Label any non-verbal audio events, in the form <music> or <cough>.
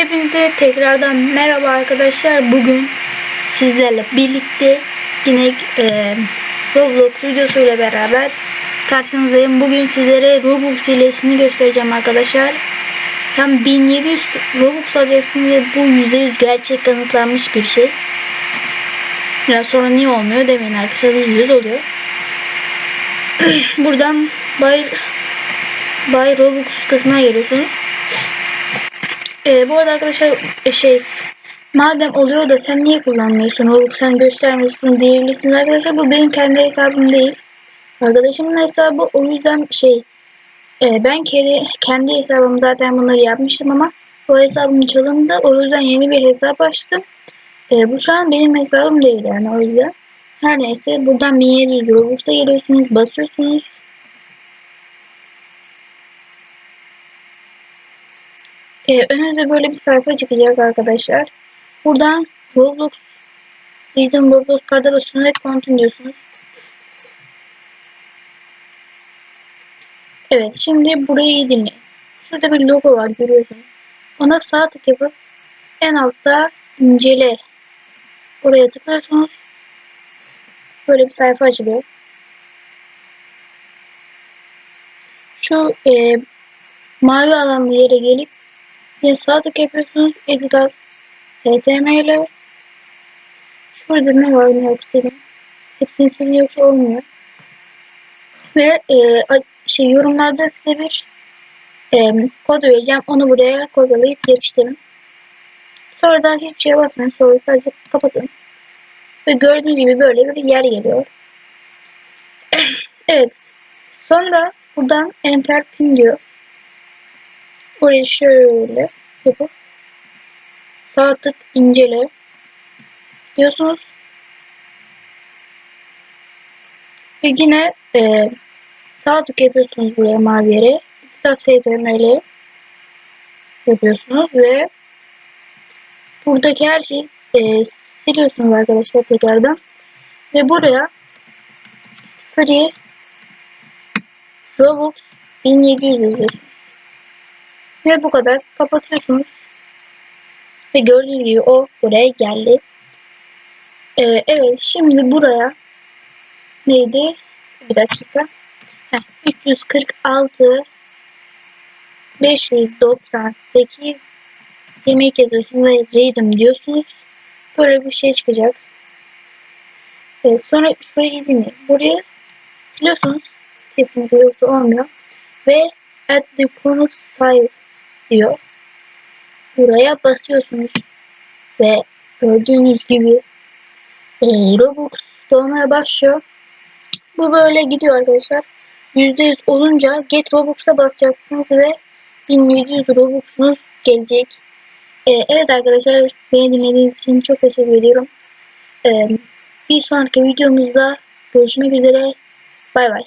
Hepinize tekrardan merhaba arkadaşlar. Bugün sizlerle birlikte yine e, Roblox videosuyla beraber karşınızdayım. Bugün sizlere Robux hilesini göstereceğim arkadaşlar. Tam 1700 Robux alacaksınız ve bu %100 gerçek kanıtlanmış bir şey. Ya sonra niye olmuyor demeyin arkadaşlar %100 oluyor. <clears throat> Buradan Buy, Buy Robux kısmına geliyorsunuz. Ee, bu arada arkadaşlar e, şey madem oluyor da sen niye kullanmıyorsun? Robux sen göstermiyorsun diyebilirsiniz. Arkadaşlar bu benim kendi hesabım değil. Arkadaşımın hesabı o yüzden şey e, ben kendi, kendi hesabım zaten bunları yapmıştım ama o hesabım çalındı. O yüzden yeni bir hesap açtım. E, bu şu an benim hesabım değil yani o yüzden. Her neyse buradan 1700 Robux'a geliyorsunuz basıyorsunuz Ee, önünüze böyle bir sayfa çıkacak arkadaşlar. Buradan Roblox Reason Roblox basıyorsunuz ve continue diyorsunuz. Evet şimdi burayı iyi dinleyin. Şurada bir logo var görüyorsunuz. Ona sağ tık yapıp en altta incele. Oraya tıklıyorsunuz. Böyle bir sayfa açılıyor. Şu e, mavi alanlı yere gelip Yine sağ tık yapıyorsunuz. Editas HTML Şurada ne var ne yok silin. Hepsini silin yoksa olmuyor. Ve e, şey yorumlarda size bir e, kod vereceğim. Onu buraya kopyalayıp yapıştırın. Sonra da hiçbir şeye basmayın. Sonra sadece kapatın. Ve gördüğünüz gibi böyle bir yer geliyor. <clears throat> evet. Sonra buradan enter pin diyor. Burayı şöyle yapıp sağ tık incele diyorsunuz. Ve yine e, sağ tık yapıyorsunuz buraya mavi yere. İktisat STML yapıyorsunuz ve buradaki her şeyi e, siliyorsunuz arkadaşlar tekrardan. Ve buraya free Robux 1700 yazıyorsunuz. Ve bu kadar. Kapatıyorsunuz. Ve gördüğünüz gibi o buraya geldi. Ee, evet şimdi buraya neydi? Bir dakika. Heh, 346 598 22 yazıyorsunuz ve diyorsunuz. Böyle bir şey çıkacak. Evet, sonra şurayı dinleyin. Buraya siliyorsunuz. Kesinlikle yoksa olmuyor. Ve add the bonus save diyor. Buraya basıyorsunuz ve gördüğünüz gibi e, Robux dolmaya başlıyor. Bu böyle gidiyor arkadaşlar. %100 olunca Get Robux'a basacaksınız ve 1700 Robux'unuz gelecek. E, evet arkadaşlar beni dinlediğiniz için çok teşekkür ediyorum. E, bir sonraki videomuzda görüşmek üzere. Bay bay.